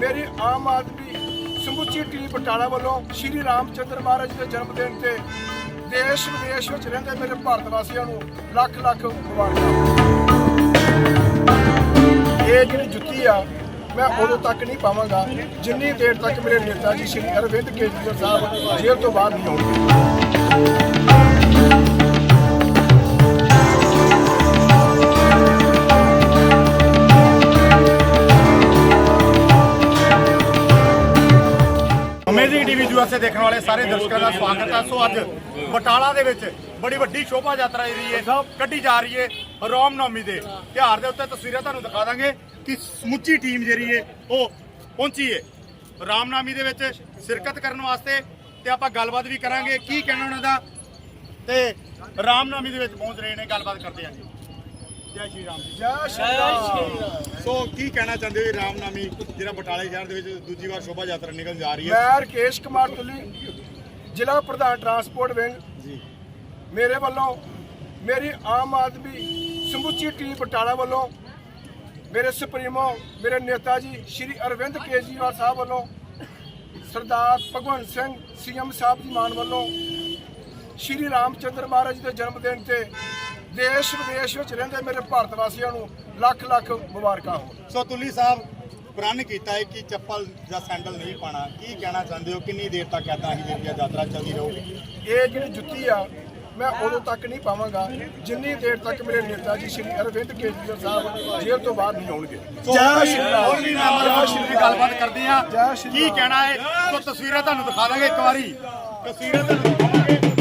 ਮੇਰੀ ਆਮ ਆਦਮੀ ਸਮੁੱਚੀ ਟੀਮ ਪਟਾਲਾ ਵੱਲੋਂ ਸ਼੍ਰੀ ਰਾਮਚੰਦਰ ਮਹਾਰਾਜ ਦੇ ਜਨਮ ਦਿਨ ਤੇ ਦੇਸ਼ ਵਿਦੇਸ਼ ਵਿੱਚ ਰਹਿੰਦੇ ਮੇਰੇ ਭਾਰਤ ਵਾਸੀਆਂ ਨੂੰ ਲੱਖ ਲੱਖ ਮੁਬਾਰਕਾਂ। ਇਹ ਜਿਹੜੀ ਜੁੱਤੀ ਆ, ਮੈਂ ਉਦੋਂ ਤੱਕ ਨਹੀਂ ਪਾਵਾਂਗਾ, ਜਿੰਨੀ ਦੇਰ ਤੱਕ ਮੇਰੇ ਨੇਤਾ ਜੀ ਸ਼੍ਰੀ ਅਰਵਿੰਦ ਕੇਜਰੀਵਾਲ ਸਾਹਿਬ ਜੇਲ੍ਹ ਤੋਂ ਬਾਹਰ ਨਹੀਂ ਆਉਣਗੇ। ਅਮੇਜ਼ਿੰਗ ਟੀਵੀ ਯੂਐਸਏ ਦੇਖਣ ਵਾਲੇ ਸਾਰੇ ਦਰਸ਼ਕਾਂ ਦਾ ਸਵਾਗਤ ਹੈ। ਸੋ ਅੱਜ ਬਟਾਲਾ ਦੇ ਵਿੱਚ ਬੜੀ ਵੱਡੀ ਸ਼ੋਭਾ ਯਾਤਰਾ ਜਿਹੜੀ ਹੈ ਕੱਢੀ ਜਾ ਰਹੀ ਹੈ ਰਾਮ ਨਵਮੀ ਦੇ ਤਿਉਹਾਰ ਦੇ ਉੱਤੇ। ਤਸਵੀਰਾਂ ਤੁਹਾਨੂੰ ਦਿਖਾ ਦਾਂਗੇ ਕਿ ਸਮੁੱਚੀ ਟੀਮ ਜਿਹੜੀ ਹੈ ਉਹ ਪਹੁੰਚੀ ਹੈ ਰਾਮ ਨਵਮੀ ਦੇ ਵਿੱਚ ਸ਼ਿਰਕਤ ਕਰਨ ਵਾਸਤੇ ਤੇ ਆਪਾਂ ਗੱਲਬਾਤ ਵੀ ਕਰਾਂਗੇ ਕੀ ਕਹਿਣਾ ਉਹਨਾਂ ਦਾ। ਤੇ ਰਾਮ ਨਵਮੀ ਦੇ ਵਿੱਚ ਪਹੁੰਚ ਰਹੇ ਨੇ ਗੱਲਬਾਤ ਕਰਦੇ ਹਾਂ ਜੀ ਸ਼੍ਰੀ ਰਾਮ ਜੀ। ਜੈ ਸ਼੍ਰੀ ਰਾਮ। ਸੋ ਕੀ ਕਹਿਣਾ ਚਾਹੁੰਦੇ ਹੋ ਜੀ ਰਾਮ ਨਵਮੀ ਜਿਹੜਾ ਬਟਾਲੇ ਸ਼ਹਿਰ ਦੇ ਵਿੱਚ ਦੂਜੀ ਵਾਰ ਸ਼ੋਭਾ ਯਾਤਰਾ ਨਿਕਲ ਜਾ ਰਹੀ ਹੈ? ਮੈਂ ਰਕੇਸ਼ ਕੁਮਾਰ ਤੁੱਲੀ ਜ਼ਿਲ੍ਹਾ ਪ੍ਰਧਾਨ ਟਰਾਂਸਪੋਰਟ ਵਿੰਗ। ਜੀ। ਮੇਰੇ ਵੱਲੋਂ ਮੇਰੀ ਆਮ ਆਦਮੀ ਸਮੁੱਚੀ ਟੀਮ ਬਟਾਲਾ ਵੱਲੋਂ ਮੇਰੇ ਸੁਪਰੀਮੋ ਮੇਰੇ ਨੇਤਾ ਜੀ ਸ਼੍ਰੀ ਅਰਵਿੰਦ ਕੇਜਰੀਵਾਲ ਸਾਹਿਬ ਵੱਲੋਂ ਸਰਦਾਰ ਭਗਵੰਤ ਸਿੰਘ ਸੀਐਮ ਸਾਹਿਬ ਦੀ ਮਾਨ ਵੱਲੋਂ ਸ਼੍ਰੀ ਰਾਮਚੰਦਰ ਮਹਾਰਾਜ ਦੇ ਜਨਮ ਦਿਨ ਤੇ ਦੇਸ਼ ਵਿਦੇਸ਼ ਵਿੱਚ ਰਹਿੰਦੇ ਮੇਰੇ ਭਾਰਤ ਵਾਸੀਆਂ ਨੂੰ ਲੱਖ ਲੱਖ ਮੁਬਾਰਕਾਂ ਹੋਣ। ਸੋ ਤੁਲੀ ਸਾਹਿਬ ਪ੍ਰਣ ਕੀਤਾ ਹੈ ਕਿ ਚੱਪਲ ਜਾਂ ਸੈਂਡਲ ਨਹੀਂ ਪਾਣਾ ਕੀ ਕਹਿਣਾ ਚਾਹੁੰਦੇ ਹੋ? ਕਿੰਨੀ ਦੇਰ ਤੱਕ ਏਦਾਂ ਹੀ ਜਿਹੜੀ ਯਾਤਰਾ ਚੱਲਦੀ ਰਹੂਗੀ? ਇਹ ਜਿਹੜੀ ਜੁੱਤੀ ਆ ਮੈਂ ਉਦੋਂ ਤੱਕ ਨਹੀਂ ਪਾਵਾਂਗਾ। ਜਿੰਨੀ ਦੇਰ ਤੱਕ ਮੇਰੇ ਨੇਤਾ ਜੀ ਸ਼੍ਰੀ ਅਰਵਿੰਦ ਕੇਜਰੀਵਾਲ ਸਾਹਿਬ ਜੇਲ੍ਹ ਤੋਂ ਬਾਹਰ ਨਹੀਂ ਆਉਣਗੇ। ਜੈ ਸ਼੍ਰੀ ਰਾਮ ਹੋਰ ਵੀ ਮੈਂਬਰ ਮੌਜੂਦ ਨੇ ਗੱਲਬਾਤ ਕਰਦੇ ਆ ਸ਼੍ਰੀ ਕੀ। ਕਹਿਣਾ ਹੈ? ਸੋ ਤਸਵੀਰਾਂ ਤੁਹਾਨੂੰ ਦਿਖਾ ਦਾਂਗੇ ਇੱਕ ਵਾਰੀ। ਤਸਵੀਰਾਂ ਤੁਹਾਨੂੰ ਦਿਖਾਵਾਂਗੇ।